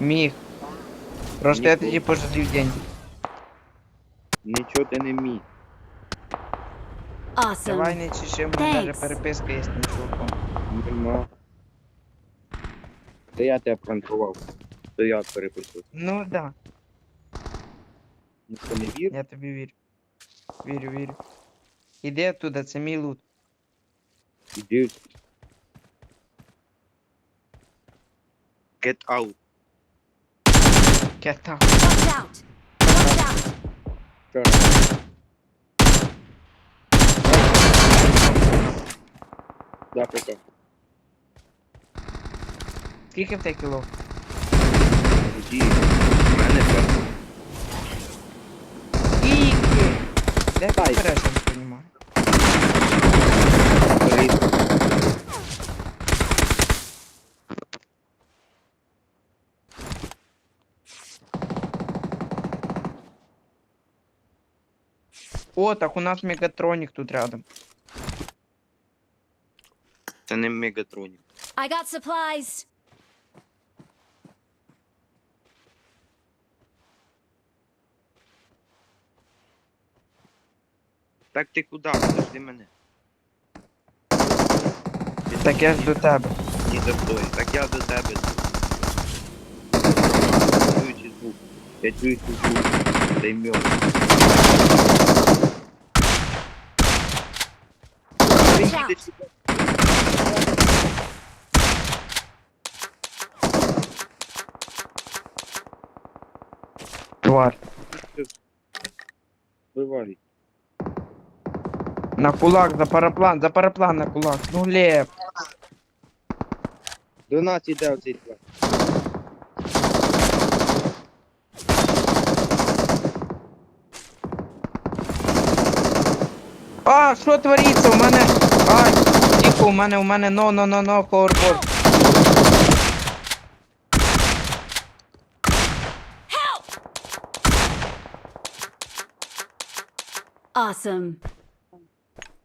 Міг. Просто я Ніколи. тоді пожалів деньги. Нічого ти не міг. Давай Awesome. не чеши, у мене даже Thanks. переписка є з тим чуваком. Нема. Це я тебе пранкував. То я переписав. Ну да, Ніхто не вір. я тобі вірю. Вірю, вірю. Іди оттуда, це мій лут. Іди. Get out. Get down! Watch out. Watch out. Got. Drop it Kick him, take a О, так у нас мегатронік тут рядом. Це не мегатронік. I got supplies. Так ти куди? Подожди мене. Так я ж до тебе. Ні, за мною. Так я до тебе. Чую ці звук. Я чую ці звук. Дай Watch out. Тварь. Вивалій. На кулак, за параплан, за параплан на кулак. Ну, Леп. До нас іде оцей твар. А, що твориться? У мене. Ай, тихо, у мене, у мене, но, но, но, но, ховерборд. Awesome.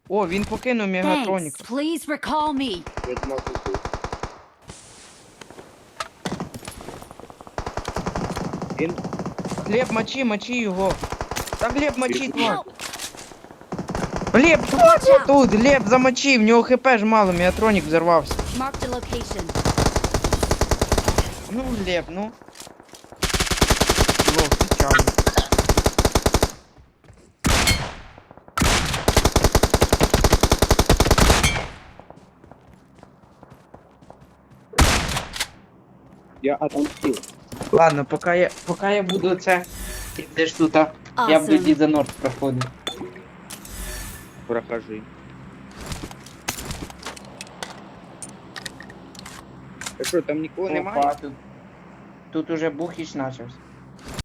О, він покинув мегатронік. Thanks. Please recall me. Я думав, що тут. Він Глеб, мочи, мочи його. Та Глеб, мочи, тварь. Help. Глеб, хто тут? Глеб, замочи, в нього хп ж мало, взорвався. A location. Ну, Глеб, ну. Лох, печально. я отомстив. Ладно, поки я, поки я буду це. Ідеш тут, а? Я буду за Норд проходити. Прохожи. А що, там нікого немає? Опа, тут, тут уже бухіч почався.